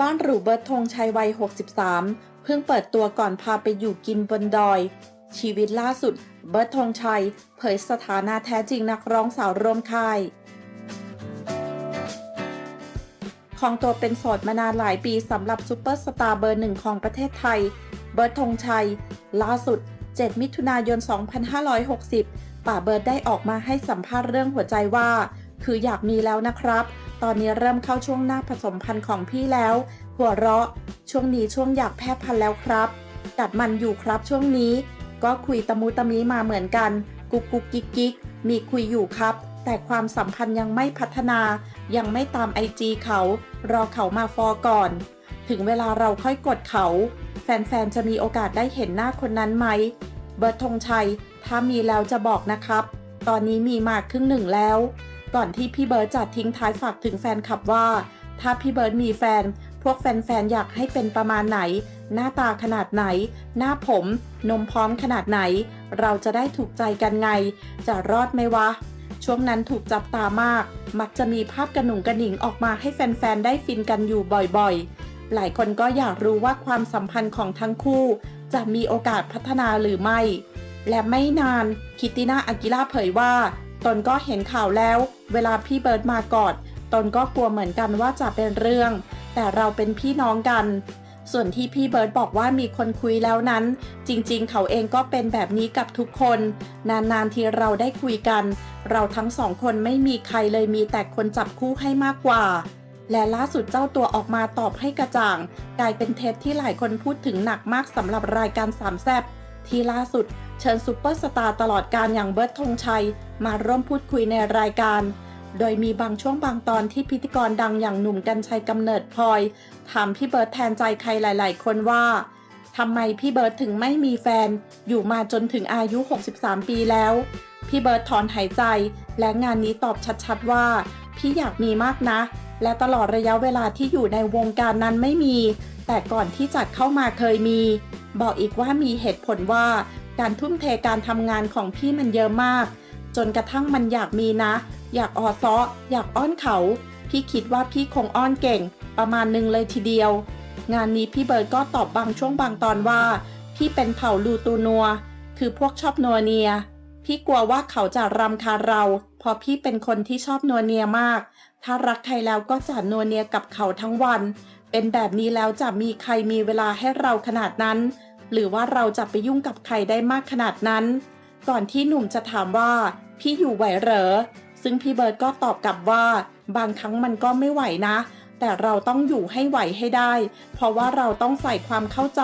บ้านหรูเบิร์ตธงชัยวัย 63 เพิ่งเปิดตัวก่อนพาไปอยู่กินบนดอย ชีวิตล่าสุด เบิร์ตธงชัย เผยสถานะแท้จริงนักร้องสาวร่วมค่ายของตัวเป็นโสดมานานหลายปีสำหรับซูเปอร์สตาร์เบอร์หนึ่งของประเทศไทย เบิร์ตธงชัย ล่าสุด 7 มิถุนายน 2560 ป่าเบิร์ตได้ออกมาให้สัมภาษณ์เรื่องหัวใจว่า คืออยากมีแล้วนะครับ ตอนนี้เริ่มเข้าช่วงหน้าผสมพันธุ์ของพี่แล้ว หัวเราะ ช่วงนี้ช่วงอยากแพร่พันธุ์แล้วครับกัดมันอยู่ครับช่วงนี้ ก็คุยตะมุตะมิมาเหมือนกัน กุกกุกกิกกิกมีคุยอยู่ครับ แต่ความสัมพันธ์ยังไม่พัฒนา ยังไม่ตามไอจีเขา รอเขามาฟอก่อน ถึงเวลาเราค่อยกดเขา แฟนๆ จะมีโอกาสได้เห็นหน้าคนนั้นไหม เบิร์ตธงชัย ถ้ามีแล้วจะบอกนะครับ ตอนนี้มีมากครึ่งหนึ่งแล้ว ก่อนที่พี่เบิร์ตจะทิ้งท้ายฝากถึงแฟนคลับว่า ถ้าพี่เบิร์ตมีแฟน พวกแฟนๆอยากให้เป็นประมาณไหน หน้าตาขนาดไหน หน้าผม นมพร้อมขนาดไหน เราจะได้ถูกใจกันไง จะรอดไหมวะ ช่วงนั้นถูกจับตามาก มักจะมีภาพกระหนุ่งกระหนิงออกมาให้แฟนๆได้ฟินกันอยู่บ่อยๆ หลายคนก็อยากรู้ว่าความสัมพันธ์ของทั้งคู่ จะมีโอกาสพัฒนาหรือไม่ และไม่นานคิตติน่าอากิล่าเผยว่า ตนก็เห็นข่าวแล้ว เวลาพี่เบิร์ดมากอด ตนก็กลัวเหมือนกันว่าจะเป็นเรื่อง แต่เราเป็นพี่น้องกัน ส่วนที่พี่เบิร์ดบอกว่ามีคนคุยแล้วนั้น จริงๆ เขาเองก็เป็นแบบนี้กับทุกคน นานๆทีเราได้คุยกัน เราทั้งสองคนไม่มีใครเลยมีแต่คนจับคู่ให้มากกว่า และล่าสุดเจ้าตัวออกมาตอบให้กระจ่าง กลายเป็นเทปที่หลายคนพูดถึงหนักมากสำหรับรายการสามแซบที่ล่าสุดเชิญซูเปอร์สตาร์ตลอดการอย่างเบิร์ตธงชัย มาร่วมพูดคุยในรายการ โดยมีบางช่วงบางตอนที่พิธีกรดังอย่างหนุ่มกัญชัยกำเนิดพลอย ถามพี่เบิร์ตแทนใจใครหลาย ๆ คนว่าทำไมพี่เบิร์ตถึงไม่มีแฟน อยู่มาจนถึงอายุ 63 ปีแล้ว พี่เบิร์ตถอนหายใจ และงานนี้ตอบชัดๆว่า พี่อยากมีมากนะ และตลอดระยะเวลาที่อยู่ในวงการนั้นไม่มี แต่ก่อนที่จะเข้ามาเคยมี บอกอีกว่ามีเหตุผลว่า การทุ่มเทการทำงานของพี่มันเยอะมาก จนกระทั่งมันอยากมีนะ อยากออซ้ออยากอ้อนเขา พี่คิดว่าพี่คงอ้อนเก่ง ประมาณนึงเลยทีเดียว งานนี้พี่เบิร์ดก็ตอบบางช่วงบางตอนว่า พี่เป็นเผ่าลูตูนัว คือพวกชอบนัวเนีย พี่กลัวว่าเขาจะรำคาญเรา พราะพี่เป็นคนที่ชอบนัวเนียมาก ถ้ารักใครแล้วก็จะนัวเนียกับเขาทั้งวัน เป็นแบบนี้แล้วจะมีใครมีเวลาให้เราขนาดนั้น หรือว่าเราจะไปยุ่งกับใครได้มากขนาดนั้น ก่อนที่หนุ่มจะถามว่า พี่อยู่ไหวเหรอ ซึ่งพี่เบิร์ดก็ตอบกลับว่า บางครั้งมันก็ไม่ไหวนะ แต่เราต้องอยู่ให้ไหวให้ได้ เพราะว่าเราต้องใส่ความเข้าใจ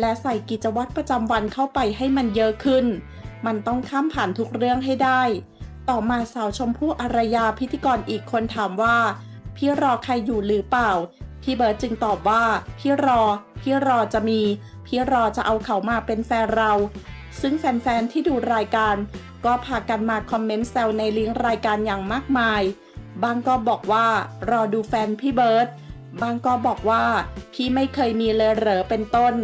และใส่กิจวัตรประจำวันเข้าไปให้มันเยอะขึ้น มันต้องข้ามผ่านทุกเรื่องให้ได้ ต่อมาสาวชมพู่อารยาพิธีกรอีกคนถามว่า พี่รอใครอยู่หรือเปล่า พี่เบิร์ดจึงตอบว่า พี่รอ พี่รอจะมี พี่รอจะเอาเขามาเป็นแฟนเรา ซึ่งแฟนๆที่ดูรายการ ก็พากันมาคอมเมนต์แซวในลิงก์รายการอย่างมากมาย บางก็บอกว่ารอดูแฟนพี่เบิร์ดบางก็บอกว่า พี่ไม่เคยมีเลยเหรอเป็นต้น